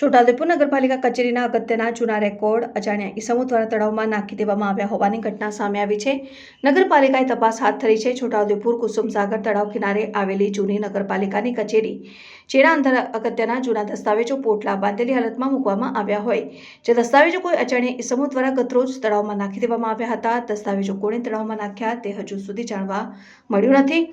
છોટાઉદેપુર નગરપાલિકા કચેરીના અગત્યના જૂના રેકોર્ડ અજાણ્યા ઈસમો દ્વારા તળાવમાં નાખી દેવામાં આવ્યા હોવાની ઘટના સામે આવી છે. નગરપાલિકાએ તપાસ હાથ ધરી છે, છોટાઉદેપુર કુસુમસાગર તળાવ કિનારે આવેલી જૂની નગરપાલિકાની કચેરી, જેના અંદર અગત્યના જૂના દસ્તાવેજો પોટલા બાંધેલી હાલતમાં મૂકવામાં આવ્યા હોય. જે દસ્તાવેજો કોઈ અજાણ્યા ઈસમો દ્વારા ગતરોજ તળાવમાં નાખી દેવામાં આવ્યા હતા. દસ્તાવેજો કોણે તળાવમાં નાખ્યા તે હજુ સુધી જાણવા મળ્યું નથી.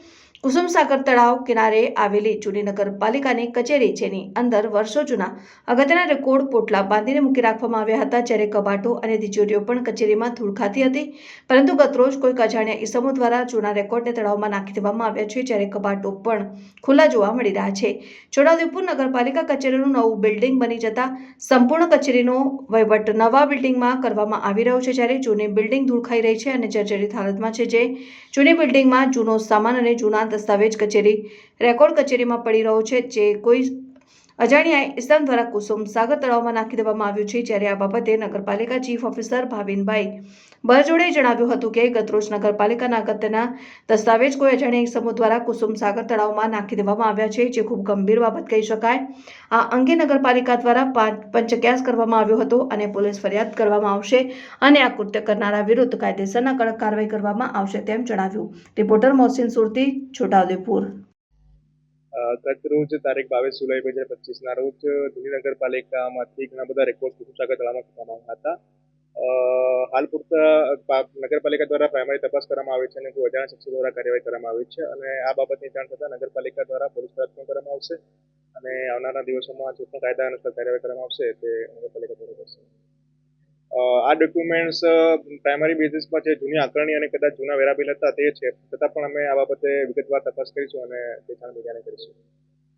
કુસુમસાગર તળાવ કિનારે આવેલી જૂની નગરપાલિકાની કચેરી જેની અંદર વર્ષો જૂના અગત્યના રેકોર્ડ પોટલા બાંધીને મૂકી રાખવામાં આવ્યા હતા, જ્યારે કબાટો અને તિજોરીઓ પણ કચેરીમાં ધૂળ ખાતી હતી. પરંતુ ગતરોજ કોઈક અજાણ્યા ઇસમો દ્વારા જૂના રેકોર્ડને તળાવમાં નાખી દેવામાં આવ્યા છે, જ્યારે કબાટો પણ ખુલ્લા જોવા મળી રહ્યા છે. છોટાઉદેપુર નગરપાલિકા કચેરીનું નવું બિલ્ડિંગ બની જતા સંપૂર્ણ કચેરીનો વહીવટ નવા બિલ્ડિંગમાં કરવામાં આવી રહ્યો છે, જ્યારે જૂની બિલ્ડિંગ ધૂળ ખાઈ રહી છે અને જર્જરિત હાલતમાં છે, જે જૂની બિલ્ડિંગમાં જૂનો સામાન અને જૂના દસ્તાવેજ કચેરી રેકોર્ડ કચેરીમાં પડી રહ્યો છે જે કોઈ અજાણ્યા ઇસ્લામ દ્વારા કુસુમ સાગર તળાવમાં નાખી દેવામાં આવ્યું છે, જ્યારે આ બાબતે નગરપાલિકા ચીફ ઓફિસર ભાવિનભાઈ બરજોડે જણાવ્યું હતું કે ગતરોજ નગરપાલિકાના અગત્યના દસ્તાવેજ કોઈ અજાણ્યા સમૂહ દ્વારા કુસુમ સાગર તળાવમાં નાખી દેવામાં આવ્યા છે, જે ખૂબ ગંભીર બાબત કહી શકાય. આ અંગે નગરપાલિકા દ્વારા પાંચ પંચક્યાસ કરવામાં આવ્યો હતો અને પોલીસ ફરિયાદ કરવામાં આવશે અને આ કૃત્ય કરનારા વિરુદ્ધ કાયદેસરના કડક કાર્યવાહી કરવામાં આવશે તેમ જણાવ્યું. રિપોર્ટર મોહસિન સુરતી, છોટાઉદેપુર. અ, ગત રોજ તારીખ બાવીસ જુલાઈ બે હજાર પચીસના રોજ જૂની નગરપાલિકામાંથી ઘણા બધા રેકોર્ડ કુટુંબસાગર તળાવમાં કરવામાં હતા. હાલ પૂરતા નગરપાલિકા દ્વારા પ્રાઇમરી તપાસ કરવામાં આવી છે અને કોઈ અજાણ્યા શખ્સો દ્વારા કાર્યવાહી કરવામાં આવી છે અને આ બાબતની જાણ થતાં નગરપાલિકા દ્વારા પોલીસ ફરિયાદ પણ કરવામાં આવશે અને આવનારા દિવસોમાં જે પણ કાયદા અનુસાર કાર્યવાહી કરવામાં આવશે તે નગરપાલિકા દ્વારા કરશે. આ ડોક્યુમેન્ટ્સ પ્રાઇમરી બેઝિસ પર જે જૂની આંકરણી અને કદાચ જૂના વેરા હતા તે છે. છતાં પણ અમે આ બાબતે વિગતવાર તપાસ કરીશું અને તે જાણ બજાને કરીશું.